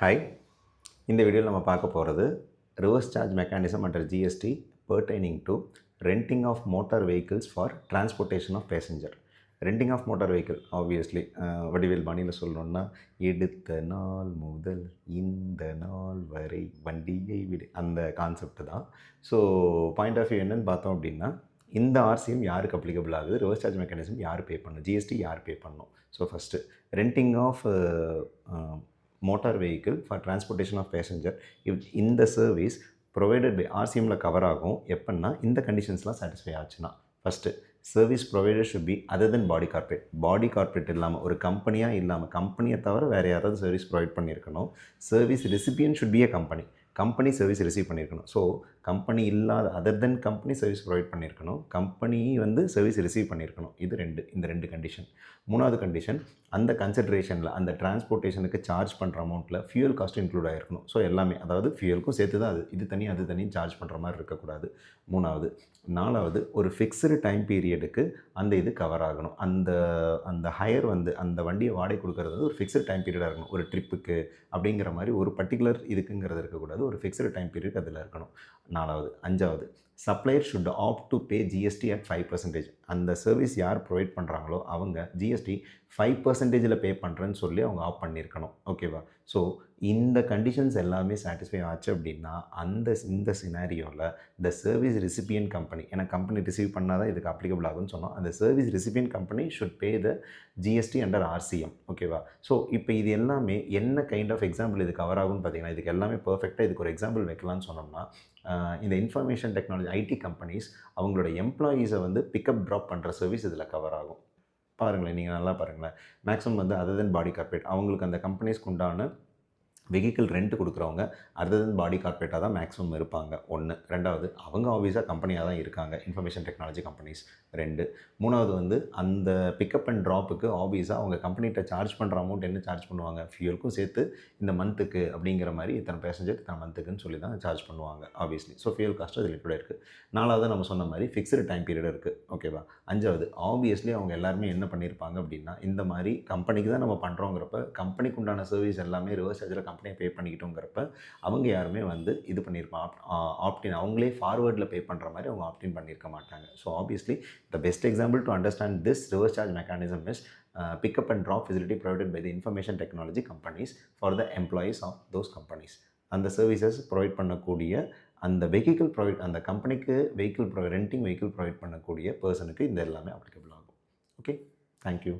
Hi இந்த வீடியோவில் நம்ம பார்க்க போகிறது reverse charge mechanism under GST pertaining to renting of motor vehicles for transportation of passenger renting of motor vehicle obviously Vadivel பாணியில் சொல்லணுன்னா எடுத்த நாள் முதல் இந்த நாள் வரை வண்டியை விடு. அந்த கான்செப்ட் தான். ஸோ பாயிண்ட் ஆஃப் வியூ என்னன்னு பார்த்தோம் அப்படின்னா இந்த ஆர்சிஎம் யாருக்கு அப்ளிகபிள் ஆகுது? ரிவர்ஸ் சார்ஜ் மெக்கானிசம் யார் பே பண்ணணும் ஜிஎஸ்டி யார் பே பண்ணணும் so first renting of motor vehicle for transportation of passenger இந்த சர்வீஸ் ப்ரொவைடட் பை ஆர்சிஎம்மில் கவர் ஆகும். எப்படின்னா இந்த கண்டிஷன்ஸ்லாம் சாட்டிஸ்ஃபை ஆச்சுன்னா. First service provider should be other than body corporate body corporate இல்லாமல் ஒரு கம்பெனியாக இல்லாமல் கம்பெனியை தவிர வேறு யாராவது சர்வீஸ் ப்ரொவைட் பண்ணியிருக்கணும். Service recipient should be a company company service receive பண்ணியிருக்கணும் ஸோ கம்பெனி இல்லாத other than company service provide பண்ணியிருக்கணும் கம்பெனி வந்து சர்வீஸ் ரிசீவ் பண்ணியிருக்கணும் இது ரெண்டு இந்த ரெண்டு கண்டிஷன் மூணாவது கண்டிஷன் அந்த கன்சிடரேஷனில் அந்த டிரான்ஸ்போர்ட்டேஷனுக்கு சார்ஜ் பண்ணுற அமௌண்ட்டில் ஃபியூல் காஸ்ட் இன்க்ளூட் ஆகிருக்கணும் ஸோ எல்லாமே அதாவது ஃபியூலுக்கும் சேர்த்து தான் அது. இது தனி அது தனி சார்ஜ் பண்ணுற மாதிரி இருக்கக்கூடாது. மூணாவது. நாலாவது ஒரு ஃபிக்ஸ்டு டைம் பீரியடுக்கு அந்த இது கவர் ஆகணும். அந்த அந்த ஹையர் வந்து அந்த வண்டியை வாடகை கொடுக்கறது வந்து ஒரு ஃபிக்ஸ்டு டைம் பீரியடாக இருக்கணும். ஒரு ட்ரிப்புக்கு அப்படிங்கிற மாதிரி ஒரு பர்டிகுலர் இதுக்குங்கிறது இருக்கக்கூடாது. ஒரு ஃபிக்ஸ்டு டைம் பீரியட் அதில் இருக்கணும். நாலாவது அஞ்சாவது supplier should have to pay GST at five percentage அந்த சர்வீஸ் யார் ப்ரொவைட் பண்ணுறாங்களோ அவங்க ஜிஎஸ்டி ஃபைவ் பர்சன்டேஜில் பே பண்ணுறேன்னு சொல்லி அவங்க ஆஃப் பண்ணியிருக்கணும் ஓகேவா ஸோ இந்த கண்டிஷன்ஸ் எல்லாமே சாட்டிஸ்ஃபை ஆச்சு அப்படின்னா அந்த இந்த சினாரியோவில் த சர்வீஸ் ரிசிபியன் கம்பெனி ஏன்னா கம்பெனி ரிசீவ் பண்ணால் தான் இதுக்கு அப்ளிகபிள் ஆகும்னு சொன்னோம். அந்த service recipient company should pay the GST under RCM ஓகேவா ஸோ இப்போ இது எல்லாமே என்ன கைண்ட் ஆஃப் எக்ஸாம்பிள் இது கவர் ஆகும்னு பார்த்தீங்கன்னா இதுக்கு எல்லாமே பர்ஃபெக்டாக இதுக்கு ஒரு எக்ஸாம்பிள் வைக்கலாம்னு சொன்னோம்னா இந்த இன்ஃபர்மேஷன் டெக்னாலஜி ஐடி கம்பெனிஸ் அவங்களோட எம்ப்ளாயீஸை வந்து பிக்கப் ட்ராப் பண்ணுற சர்வீஸ் இதில் கவர் ஆகும். பாருங்களேன் நீங்கள் நல்லா பாருங்களேன். மேக்ஸிமம் வந்து அதர் தென் பாடி கார்பரேட் அவங்களுக்கு அந்த கம்பெனிஸ்க்கு உண்டான வெஹிக்கிள் ரெண்ட் கொடுக்குறவங்க அதர் தென் பாடி கார்பரேட்டாக தான் மேக்ஸிமம் இருப்பாங்க. ஒன்று ரெண்டாவது அவங்க ஆஃபீஸாக கம்பெனியாக தான் இருக்காங்க. இன்ஃபர்மேஷன் டெக்னாலஜி கம்பெனிஸ் ரெண்டு. மூணாவது வந்து அந்த பிக்கப் அண்ட் ட்ராப்புக்கு ஆஃபீஸாக அவங்க கம்பெனிகிட்ட சார்ஜ் பண்ணுற அமௌண்ட் என்ன சார்ஜ் பண்ணுவாங்க? ஃபியூலுக்கும் சேர்த்து இந்த மந்த்துக்கு அப்படிங்கிற மாதிரி இத்தனை பேசஞ்சர் இத்தனை மந்த்துக்குன்னு சொல்லி தான் சார்ஜ் பண்ணுவாங்க ஆப்வியஸ்லி ஸோ ஃபியூல் காஸ்ட் அது லிக்விடாக இருக்குது நாலாவது நம்ம சொன்ன மாதிரி ஃபிக்ஸ்டு டைம் பீரியட் இருக்குது ஓகேவா அஞ்சாவது ஆப்வியஸ்லி அவங்க எல்லாருமே என்ன பண்ணியிருப்பாங்க அப்படின்னா இந்த மாதிரி கம்பெனிக்கு தான் நம்ம பண்ணுறோங்கிறப்ப கம்பெனிக்கு உண்டான சர்வீஸ் எல்லாமே ரிவர்ஸ் சார்ஜில் கம்பெனியை பே பண்ணிக்கிட்டோங்கிறப்ப அவங்க யாருமே வந்து இது பண்ணியிருப்பாங்க ஆப்டின் அவங்களே ஃபார்வேர்டில் பே பண்ணுற மாதிரி அவங்க ஆப்டின் பண்ணியிருக்க மாட்டாங்க. So obviously the best example to understand this reverse charge mechanism is pickup and drop facility provided by the information technology companies for the employees of those companies அந்த சர்வீசஸ் ப்ரொவைட் பண்ணக்கூடிய அந்த vehicle provide அந்த கம்பெனிக்கு vehicle ப்ரொ renting vehicle provide பண்ணக்கூடிய பர்சனுக்கு இந்த எல்லாமே அப்ளிகபிள் ஆகும். Okay thank you